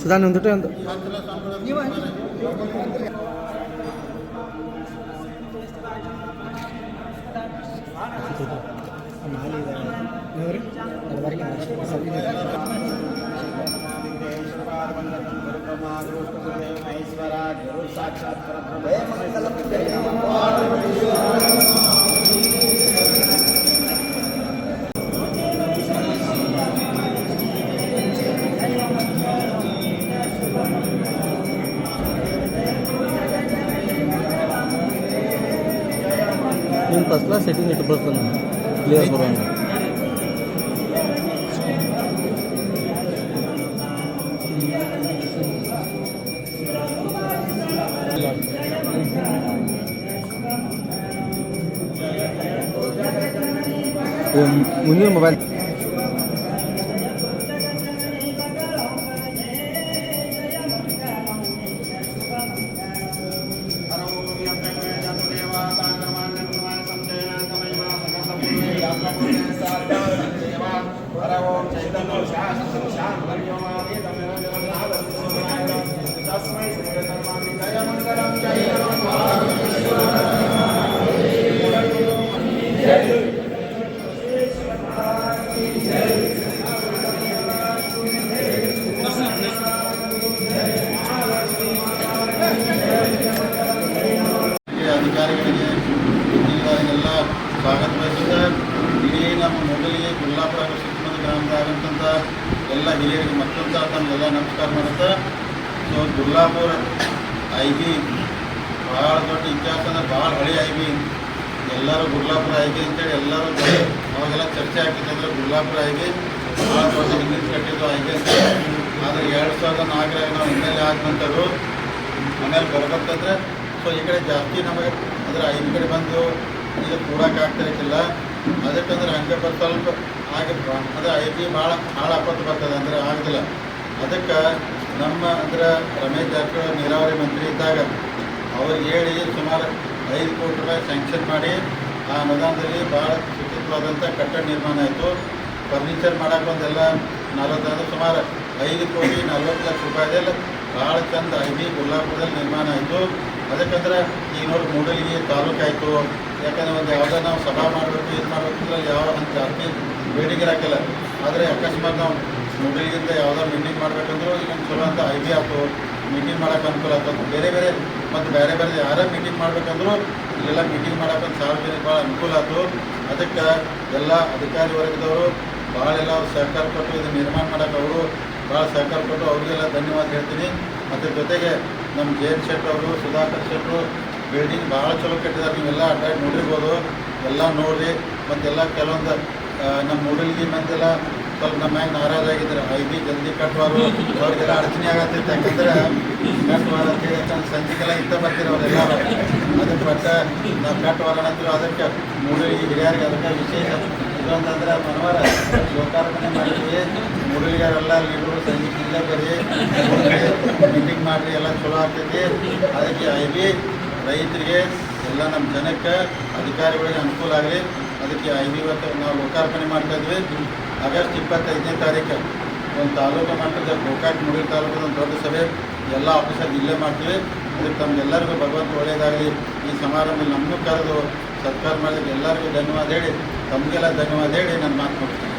ಸುಧಾನ್ ಒಂದುಟೆ ಒಂದು Buatlah setting itu, person. चैतन्य शास्त्र शांत ಮೊದಲಿಗೆ ಗುಲ್ಲಾಪುರ ಸುತ್ತಮುತ್ತ ಗ್ರಾಮದಾಗಂತ ಎಲ್ಲ ಹಿರಿಯರಿಗೆ ಮತ್ತೊಂದು ಸಹ ತಮಗೆಲ್ಲ ನಮಸ್ಕಾರ ಮಾಡುತ್ತೆ, ಸೊ ಗುಲ್ಲಾಪುರ ಐ ಬಿ ಭಾಳ ದೊಡ್ಡ ಇತಿಹಾಸ ಅಂದ್ರೆ ಭಾಳ ಹಳೆ ಐ ಬಿ ಎಲ್ಲರೂ ಗುಲ್ಲಾಪುರ ಐ ಬಿ ಅಂತೇಳಿ ಎಲ್ಲರೂ ಅವಾಗೆಲ್ಲ ಚರ್ಚೆ ಆಗ್ತಿತ್ತು ಐ ಬಿ ಭಾಳ ದೊಡ್ಡ ಹಿಂದಿನ ಕಟ್ಟಿದ್ದು ಐ ಬಿ ಅಂತ. ಆದರೆ ಎರಡು ಸಾವಿರದ ನಾಲ್ಕರಾಗ ನಾವು ಹಿನ್ನೆಲೆ ಆದ ನಂತರ ಆಮೇಲೆ ಬರ್ಬೇಕಂದ್ರೆ ಸೊ ಈ ಕಡೆ ಜಾಸ್ತಿ ನಮಗೆ ಅಂದರೆ ಐದು ಕಡೆ ಬಂದು ಇದು ಕೂಡಕ್ಕೆ ಆಗ್ತಿರಕ್ಕಿಲ್ಲ ಅದಕ್ಕಂದ್ರೆ ಹಂಗೆ ಸ್ವಲ್ಪ ಆಗಿ ಅಂದ್ರೆ ಐ ಬಿ ಭಾಳ ಆಪತ್ತು ಬರ್ತದೆ, ಅಂದ್ರೆ ಆಗೋದಿಲ್ಲ. ಅದಕ್ಕೆ ನಮ್ಮ ಅಂದ್ರೆ ರಮೇಶ್ ಜಾರಕಿಹೊಳಿ ನೀರಾವರಿ ಮಂತ್ರಿ ಇದ್ದಾಗ ಅವ್ರಿಗೆ ಹೇಳಿ ಸುಮಾರು ಐದು ಕೋಟಿ ರೂಪಾಯಿ ಸ್ಯಾಂಕ್ಷನ್ ಮಾಡಿ, ಆ ಅನುದಾನದಲ್ಲಿ ಭಾಳ ಶುಚಿತ್ವವಾದಂಥ ಕಟ್ಟಡ ನಿರ್ಮಾಣ ಆಯಿತು. ಫರ್ನಿಚರ್ ಮಾಡೋಕೆ ಒಂದೆಲ್ಲ ನಲವತ್ತಂದ್ರೆ ಸುಮಾರು ಐದು ಕೋಟಿ ನಲ್ವತ್ತು ಲಕ್ಷ ರೂಪಾಯಿದಲ್ಲಿ ಭಾಳ ಚಂದ ಐ ಬಿ ಗುಲ್ಲಾಪುರದಲ್ಲಿ ನಿರ್ಮಾಣ ಆಯಿತು. ಅದಕ್ಕಂದ್ರೆ ಈಗ ನೋಡಿ ಮೂಡಲಿಗೆ ತಾಲೂಕು ಆಯಿತು ಯಾಕಂದ್ರೆ ಒಂದು ಯಾವುದೋ ನಾವು ಸಭಾ ಮಾಡಬೇಕು, ಇದು ಮಾಡಬೇಕು ಅಂದ್ರೆ ಯಾವ ಅಂತ ಜಾಸ್ತಿ ಬೇಡಿಕೆ ಹಾಕಿಲ್ಲ ಆದರೆ ಅಕಸ್ಮಾತ್ ನಾವು ಮೊಬೈಲ್ಗಿಂತ ಯಾವುದೋ ಮೀಟಿಂಗ್ ಮಾಡ್ಬೇಕಂದ್ರೂ ಈಗ ಚಲೋ ಅಂತ ಐಡಿಯಾ ಆಯ್ತು. ಮೀಟಿಂಗ್ ಮಾಡೋಕೆ ಅನುಕೂಲ ಆಗ್ತದೆ ಬೇರೆ ಬೇರೆ ಮತ್ತು ಬೇರೆ ಬೇರೆ ಯಾರೇ ಮೀಟಿಂಗ್ ಮಾಡ್ಬೇಕಂದ್ರೂ ಇಲ್ಲೆಲ್ಲ ಮೀಟಿಂಗ್ ಮಾಡೋಕೆ ಸಾರ್ವಜನಿಕ ಭಾಳ ಅನುಕೂಲ ಆಯ್ತು. ಅದಕ್ಕೆ ಎಲ್ಲ ಅಧಿಕಾರಿ ವರ್ಗದವರು ಭಾಳ ಎಲ್ಲ ಅವ್ರು ಸಹಕಾರ ಕೊಟ್ಟು ಇದು ನಿರ್ಮಾಣ ಮಾಡೋಕೆ ಅವರು ಭಾಳ ಸಹಕಾರ ಕೊಟ್ಟು ಅವರಿಗೆಲ್ಲ ಧನ್ಯವಾದ ಹೇಳ್ತೀನಿ. ಮತ್ತು ಜೊತೆಗೆ ನಮ್ಮ ಜೆ ಶೆಟ್ಟರು ಸುಧಾಕರ್ ಶೆಟ್ಟರು ಬಿಲ್ಡಿಂಗ್ ಭಾಳ ಚಲೋ ಕಟ್ಟಿದ್ದಾರೆ ನೀವೆಲ್ಲ ಅಡ್ಡಾಡಿ ನೋಡಿರ್ಬೋದು. ಎಲ್ಲ ನೋಡಿರಿ ಮತ್ತೆಲ್ಲ ಕೆಲವೊಂದು ನಮ್ಮ ಮೂಡಲ್ಗಿ ಮತ್ತೆಲ್ಲ ಸ್ವಲ್ಪ ನಮ್ಮ ಮ್ಯಾಗ ನಾರಾಜ್ ಐ ಬಿ ಜಲ್ದಿ ಕಟ್ಟುವಾರು ಅವ್ರಿಗೆಲ್ಲ ಅಡಚಣೆ ಆಗತ್ತಿತ್ತು ಯಾಕಂದ್ರೆ ಕಟ್ಟುವಾರ ಅಂತೇಳಿ ಯಾಕಂದ್ರೆ ಸಂಜೆಗೆಲ್ಲ ಇತ್ತ ಬರ್ತೀರಿ ಅವರೆಲ್ಲ ಅದಕ್ಕೆ ಬಟ್ಟ ನಾವು ಕಟ್ಟುವಾರ ಅಂತೀವಿ ಅದಕ್ಕೆ ಮೂಡಲ್ಗಿ ಹಿರಿಯರಿಗೆ ಅದಕ್ಕೆ ವಿಶೇಷ ಇದೊಂದಂದ್ರೆ ಮನವರ ಲೋಕಾರ್ಪಣೆ ಮಾಡಿದ್ವಿ. ಮೂಡಲ್ಗಿಯವರೆಲ್ಲ ಲೀಡರು ಸಂಜೆ ಇಲ್ಲೇ ಬರ್ರಿ ಮೀಟಿಂಗ್ ಮಾಡಿರಿ, ಎಲ್ಲ ಚಲೋ ಆಗ್ತೈತಿ. ಅದಕ್ಕೆ ಐ ಬಿ ರೈತರಿಗೆ ಎಲ್ಲ ನಮ್ಮ ಜನಕ್ಕೆ ಅಧಿಕಾರಿಗಳಿಗೆ ಅನುಕೂಲ ಆಗಲಿ. ಅದಕ್ಕೆ ಐದು ನಾವು ಲೋಕಾರ್ಪಣೆ ಮಾಡ್ತಾ ಇದ್ವಿ. ಆಗಸ್ಟ್ ಇಪ್ಪತ್ತೈದನೇ ತಾರೀಕು ಒಂದು ತಾಲೂಕು ಮಟ್ಟದ ಗೋಕಾಕ್ ಮುಗಿಲ್ ತಾಲೂಕಿನ ಒಂದು ದೊಡ್ಡ ಸಭೆ. ಎಲ್ಲ ಆಫೀಸರ್ ಇಲ್ಲೇ ಮಾಡ್ತೀವಿ. ಅದಕ್ಕೆ ತಮ್ಗೆಲ್ಲರಿಗೂ ಭಗವಂತ ಒಳ್ಳೆಯದಾಗಲಿ. ಈ ಸಮಾರಂಭದಲ್ಲಿ ನಮ್ಮನ್ನು ಕರೆದು ಸತ್ಕಾರ ಮಾಡಿದ ಎಲ್ಲರಿಗೂ ಧನ್ಯವಾದ ಹೇಳಿ. ತಮಗೆಲ್ಲ ಧನ್ಯವಾದ ಹೇಳಿ ನಾನು ಮಾತು ಮುಗಿಸ್ತೀನಿ.